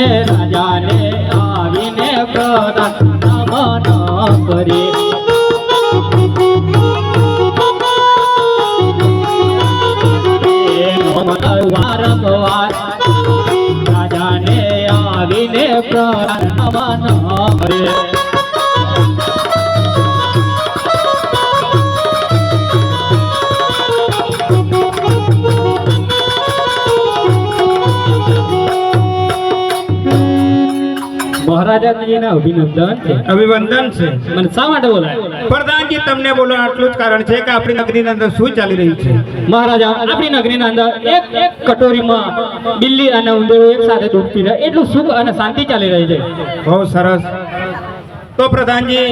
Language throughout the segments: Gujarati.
રાજાને આવીને પ્રધાન મહારાજાજીના અભિનંદન છે. અભિવંદન છે. મને શા માટે બોલાય? પ્રધાનજી તમને બોલો આટલું જ કારણ છે કે આપણી નગરીની અંદર શું ચાલી રહ્યું છે? મહારાજા આપણી નગરીના અંદર એક એક કટોરીમાં બિલ્લી અને ઉંદરો એક સાથે દૂધ પી રહ્યા. એટલું સુખ અને શાંતિ ચાલી રહી છે. બહુ સરસ. તો પ્રધાનજી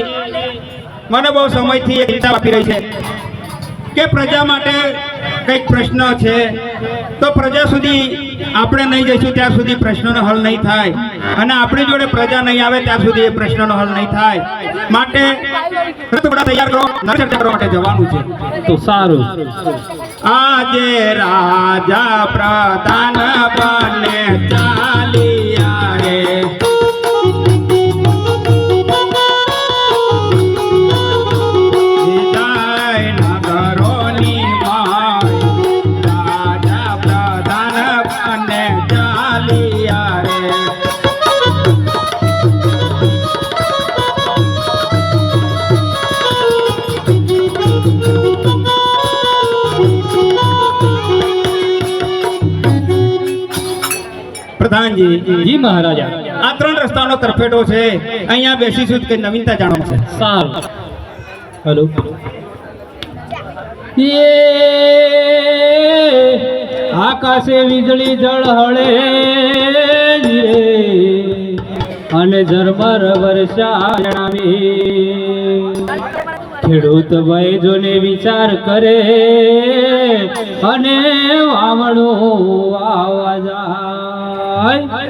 મને બહુ સમયથી એક હિસાબ આપી રહી છે. કે પ્રજા માટે કંઈક પ્રશ્ન છે તો પ્રજા સુધી આપણે નહીં જઈશું ત્યાં સુધી પ્રશ્નોનો હલ નહીં થાય. અને આપણી જોડે પ્રજા નહીં આવે ત્યાં સુધી એ પ્રશ્નનો હલ નહીં થાય. માટે તૈયાર કરો કરવા માટે જવાનું છે. તો સારું. આજે રાજા પ્રધાન બને પ્રધાનજી જી મહારાજા. આ ત્રણ રસ્તાનો તરફેટો છે. અહીંયા બેસીશું કે નવીનતા જાણો છે સારું. હલો. એ આકાશે વીજળી જળહળે રે. અને ઝરમર વર્ષા જણાવી ખેડૂત ભાઈ જોને વિચાર કરે અને વાવણો વાવા જાય.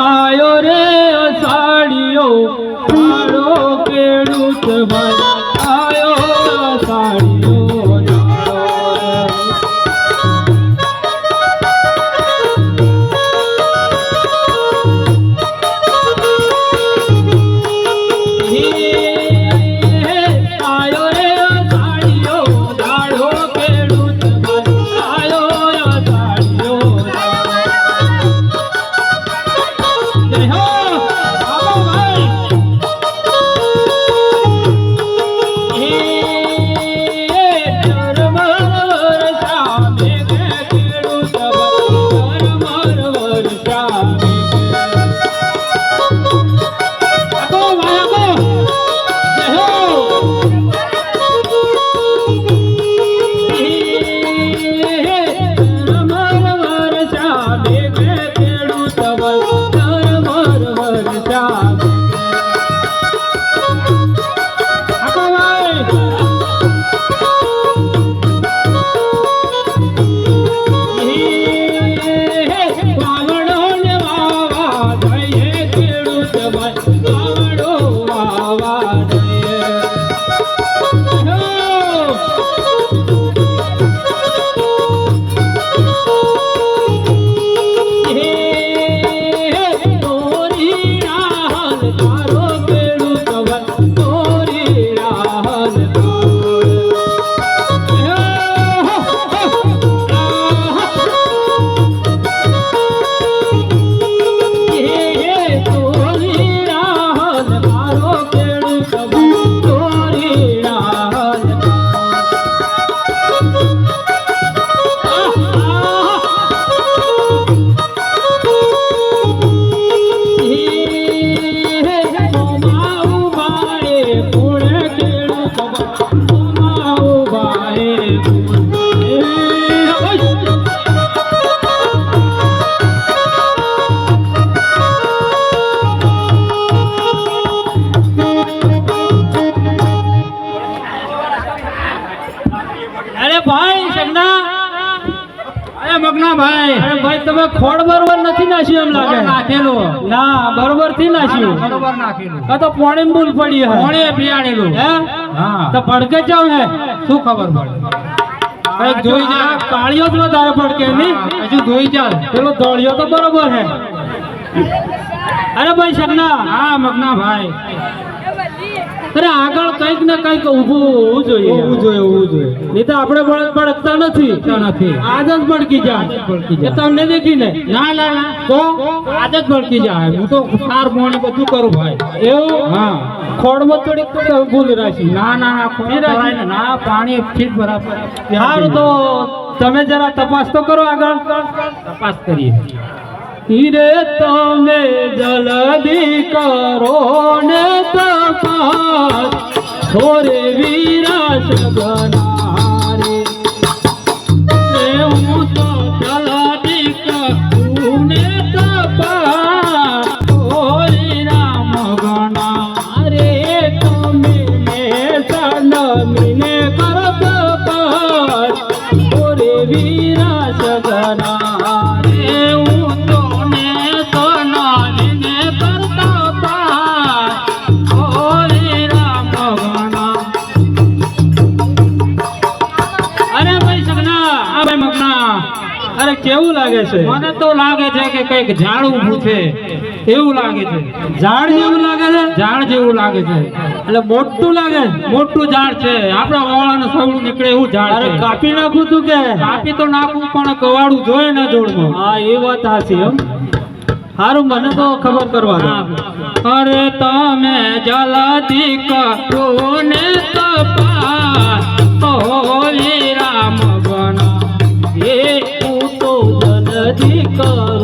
આયો રે અષાઢિયો મારો ખેડૂત ભાઈ અરે ભાઈ શંકના અરે મગના ભાઈ. અરે ભાઈ તમે ખોડ બરોબર નથી નાખ્યું એમ લાગે. નાખેલું. ના બરોબરથી નાખ્યું. બરોબર નાખેલું. આ તો પોણી ભૂલ પડી હે. પોણી બિયાડેલું. હે? તો પડકે જાવ હે શું ખબર પડે? જોઈ જા કાળિયો જ વધારે ભડકે ની હજુ જોઈ જા. પેલો દોડ્યો તો બરોબર હે. અરે ભાઈ શંકના હા મગના ભાઈ. અરે આગળ કંઈક ને કંઈક ઊભું હોવું જોઈએ. હોવું જોઈએ હોવું જોઈએ. નહીં તો આપણે ભડકતા નથી. નથી. આજ જ ભડકી જાય. ભડકી જાય. તમને દેખીને. ના ના ના. તો? આજ જ ભડકી જાય. હું તો સાર પાણી બધું કરું ભાઈ. એવું? હા. ખોડમાં થોડીક ભૂલ રાખી. ના ના ના ભરાય ના. પાણી ઠીક બરાબર સારું તો તમે જરા તપાસ તો કરો આગળ. તપાસ કરીએ. હીરે તમે જલ્દી કરો ને થોરે વીરા સગનારે છે. મને તો લાગે છે કે કંઈક ઝાડ ઊભું છે. એવું લાગે છે. ઝાડ જેવું લાગે છે? ઝાડ જેવું લાગે છે. એટલે મોટું લાગે? મોટું ઝાડ છે. આપણા વાવાળાનું સવડું નીકળે એવું ઝાડ અરે કાપી નાખું તું કે? કાપી તો નાખું પણ કવાડું જોઈએ ને જોડમાં. હા એ વાત હાસી એમ સારું મને તો ખબર કરવા અરે તમે જલદી કરો ને જલ્દી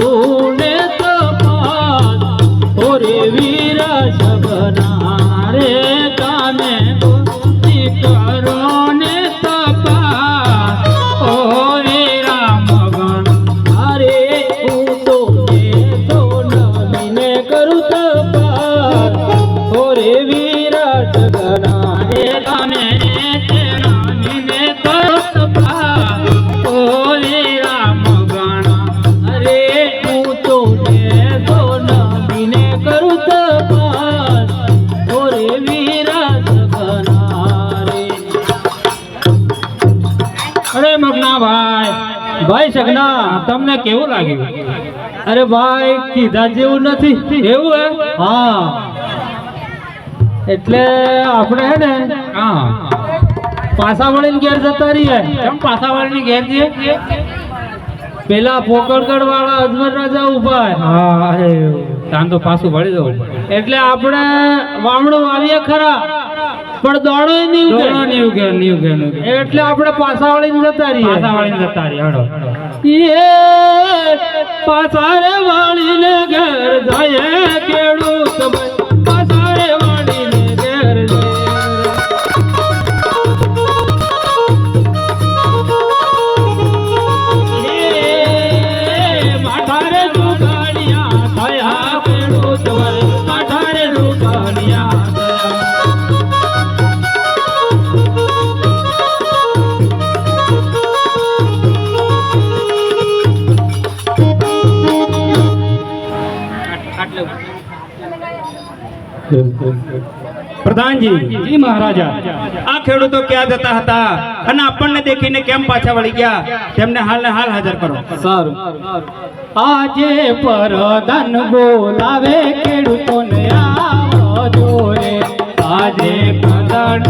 તમને કેવું લાગ્યું? અરે ભાઈ કીધા જેવું નથી. એવું હે? હા. એટલે આપણે હે ને હા. પાછા વળીને ઘેર જતા રહીએ. કેમ પાસાવાળાની ઘેર જઈએ? પેલા પોકળગઢ વાળા અજમર રાજા ઊભા. હા. તાન તો પાછું વળી જવું એટલે આપણે વામણું આવીએ ખરા. પણ દોડો નહીં ઉગે. દોડો નહીં ઉગે નહીં ઉગે નહીં એટલે આપણે પાછા વળીને જતા રહીએ. પાસાવાળીને જતા રહીએ હડો એ પાછારે વાળીને ઘર જાય ખેડૂત પ્રધાનજી જી મહારાજા આ ખેડૂતો ક્યાં જતા હતા? અને આપણને દેખીને કેમ પાછા વળી ગયા? તેમને હાલને હાલ હાજર કરો. સારું. આજે પરદાન બોલાવે ખેડૂતોને આવજો રે આજે પ્રધાન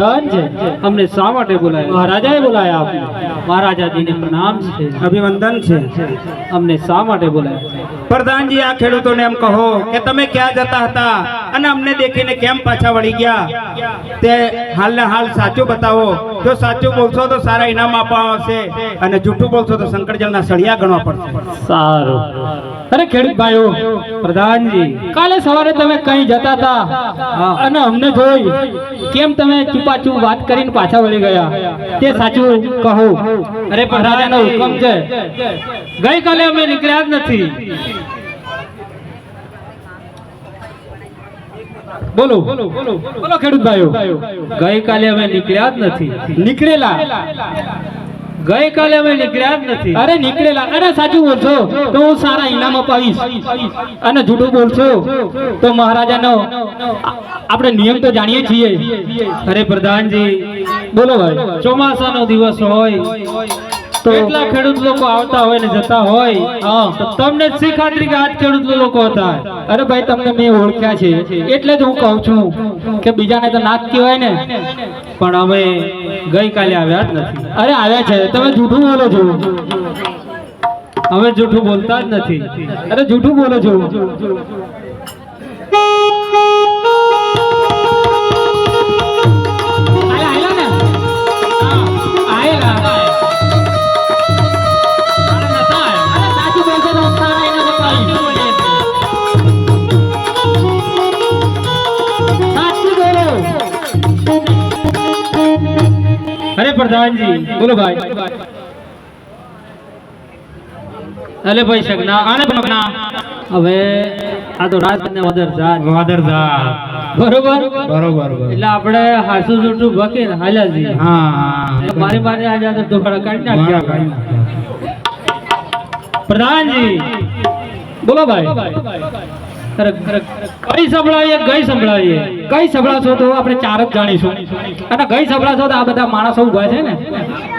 અભિનંદન છે અમને શા માટે બોલાયા? મહારાજાએ બોલાયા આપને. મહારાજાજીને પ્રણામ છે. અભિવંદન છે. અમને શા માટે બોલાય પ્રધાનજી આ ખેડૂતોને એમ કહો કે તમે ક્યાં જતા હતા અને અમને દેખીને કેમ પાછા વળી ગયા? તે હાલને હાલ સાચું બતાવો. જો સાચું બોલશો તો સારા ઇનામ આપવામાં આવશે અને જૂઠું બોલશો તો શંકરજળના સળિયા ગણવા પડશે. સારું. અરે ખેડૂત ભાઈઓ પ્રધાનજી કાલે સવારે તમે કઈ જતા હતા? અને અમને જોઈ કેમ તમે ચૂપાચૂપ વાત કરીને પાછા વળી ગયા? તે સાચું કહો. અરે, પણ રાજાનો હુકમ છે. ગઈકાલે અમે નીકળ્યા જ નથી. બોલો. બોલો, ખેડૂત ભાઈઓ. ગઈકાલે અમે નીકળ્યા જ નથી. નીકળેલા. ગઈકાલે અમે નીકળ્યા જ નથી. અરે નીકળેલા. અરે સાચું બોલશો. તો હું સારા ઇનામ અપાવીશ. અને જૂઠું બોલશો, તો મહારાજાનો આપણે નિયમ તો જાણીએ છીએ. અરે પ્રધાનજી, બોલો ભાઈ. ચોમાસાનો દિવસ હોય તો કેટલા ખેડૂત લોકો આવતા હોય ને જતા હોય હા. તો તમને શી ખાતરી કે આજ ખેડૂત લોકો હતા. અરે ભાઈ તમને મેં ઓળખ્યા છે. એટલે જ હું કહું છું કે બીજાને તો નાક કહેવાય ને. પણ અમે ગઈકાલે આવ્યા જ નથી. અરે આવ્યા છે. તમે જૂઠું બોલો છો. અમે જૂઠું બોલતા જ નથી. અરે જૂઠું બોલો છો. પ્રધાનજી બોલો ભાઈ. અલે ભાઈ સગના આને પગના હવે આ તો રાત ને વદર જાત વદર જાત બરોબર? બરોબર એટલે આપણે હાસુ જૂઠું બકે હાલાજી. હા મારી મારી આજે આ તો ખડા કાઢી નાખ્યા. પ્રધાનજી બોલો ભાઈ. કઈ સંભળાવીએ કઈ સંભળાવીએ કઈ સંભળાશો તો આપણે ચાર જ જાણીશું. અને કઈ સંભળાશો તો આ બધા માણસો ઊભા છે ને,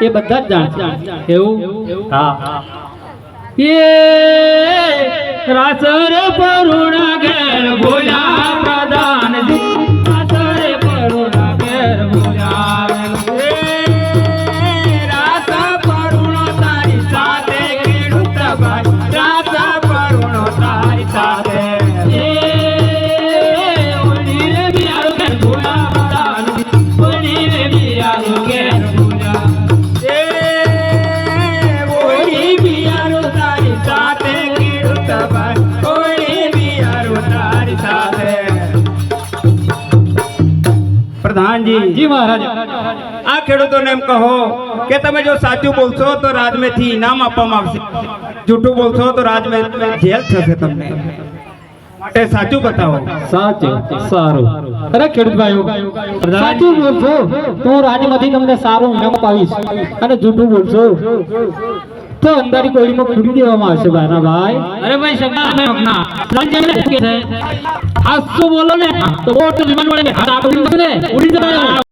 એ બધા જ જાણશે એવું? હા. એ રાસર પરુણા ઘેર ભોલા પ્રધાનજી. પ્રધાનજી. જી મહારાજ. આ ખેડૂતોને એમ કહો કે તમે જો સાચું બોલશો તો રાજમેથી ઇનામ આપવામાં આવશે. જૂઠું બોલશો તો રાજમે જેલ થશે તમને. માટે સાચું બતાવો. સાચું સારું. અરે ખેડૂત ભાઈઓ સાચું બોલશો તો રાજમાંથી તમને સારું ઇનામ અપાવીશ અને જૂઠું બોલશો. તો અંધારી કોળીમાં પૂરી દેવામાં આવશે ભાઈના ભાઈ અરે ભાઈ સગના અમે મગના પ્રધાનજી એમને કે છે હાસુ બોલો ને તો બોટ વિમાન વડે હાથ આપી ને ઉડી જવાય